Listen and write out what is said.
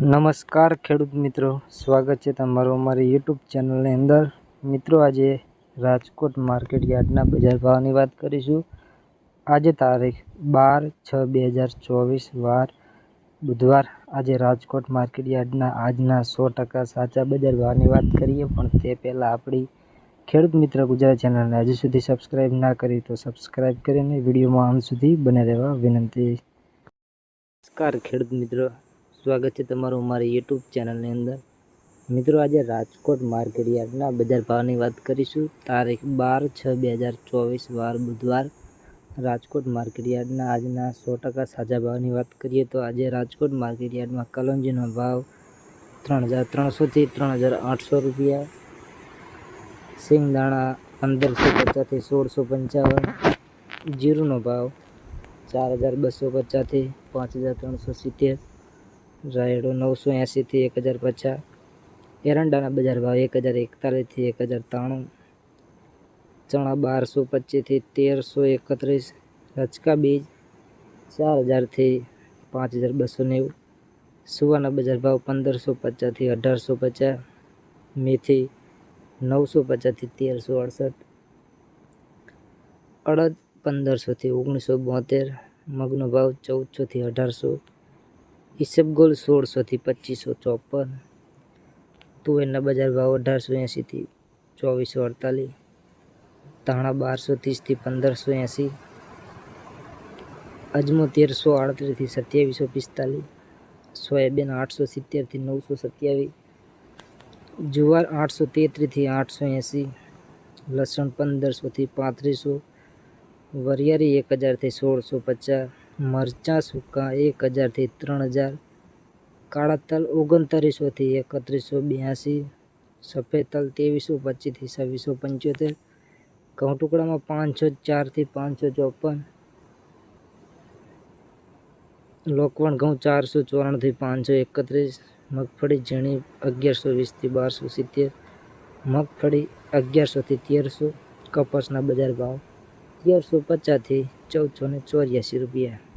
નમસ્કાર ખેડૂત મિત્રો, સ્વાગત છે તમારું અમારી યુટ્યુબ ચેનલની અંદર. મિત્રો, આજે રાજકોટ માર્કેટ યાર્ડના બજાર ભાવની વાત કરીશું. આજે તારીખ બાર છ બે હજાર ચોવીસ, વાર બુધવાર આજે રાજકોટ માર્કેટ યાર્ડના આજના સો ટકા સાચા બજાર ભાવની વાત કરીએ, પણ તે પહેલાં આપણી ખેડૂત મિત્ર ગુજરાત ચેનલને હજુ સુધી સબસ્ક્રાઈબ ના કરી તો સબસ્ક્રાઈબ કરીને વિડીયોમાં અંત સુધી બને રહેવા વિનંતી. નમસ્કાર ખેડૂત મિત્રો સ્વાગત છે તમારું અમારી યુટ્યુબ ચેનલની અંદર. મિત્રો, આજે રાજકોટ માર્કેટ યાર્ડના બજાર ભાવની વાત કરીશું. તારીખ બાર છ બે હજાર ચોવીસ, વાર બુધવાર. રાજકોટ માર્કેટ યાર્ડના આજના સો ટકા સાજા ભાવની વાત કરીએ તો આજે રાજકોટ માર્કેટ યાર્ડમાં કલોંજીનો ભાવ ત્રણ હજાર ત્રણસોથી ત્રણ હજાર આઠસો રૂપિયા. સિંગદાણા પંદરસો પચાસથી સોળસો પંચાવન. જીરુનો ભાવ ચાર હજાર બસો પચાસથી પાંચ હજાર ત્રણસો સિત્તેર. રાયડો નવસો એંસીથી એક હજાર પચાસ, એરંડાના બજાર ભાવ એક હજાર એકતાલીસથી એક હજાર ત્રાણું, ચણા બારસો પચીસથી તેરસો એકત્રીસ રચકા બીજ ચાર હજારથી પાંચ હજાર બસો નેવું, સુવાના બજાર ભાવ પંદરસો પચાસથી અઢારસો પચાસ, મેથી નવસો પચાસથી તેરસો અડસઠ, અડદ પંદરસોથી ઓગણીસો બોતેર, મગનો ભાવ ચૌદસોથી અઢારસો ઈસબગોલ સોળસોથી પચીસો ચોપન. તુવેરના બજાર ભાવ અઢારસો એંશીથી ચોવીસો અડતાલીસ. ધાણા બારસો ત્રીસથી પંદરસો એંશી. અજમો તેરસો આડત્રીસથી સત્યાવીસો પિસ્તાલીસ. સોયાબીન આઠસો સિત્તેરથી નવસો સત્યાવીસ. જુવાર આઠસો તેત્રીસથી આઠસો એંશી. લસણ પંદરસોથી પાંત્રીસો. વરિયાળી એક હજારથી સોળસો પચાસ. મરચાં સૂકા એક હજારથી ત્રણ હજાર. કાળા તલ ઓગણત્રીસોથી એકત્રીસો બ્યાસી. સફેદ તલ ત્રેવીસો પચીસથી છવ્વીસો પંચોતેર. ઘઉં ટુકડામાં પાંચસો ચારથી પાંચસો ચોપન. લોકવણ ઘઉં ચારસો ચોરાણુંથી પાંચસો એકત્રીસ. મગફળી ઝીણી અગિયારસો વીસથી બારસો સિત્તેર. મગફળી અગિયારસોથી તેરસો. કપાસના બજાર ભાવ તેરસો પચાસથી ચૌદસો ને ચોર્યાસી રૂપિયા.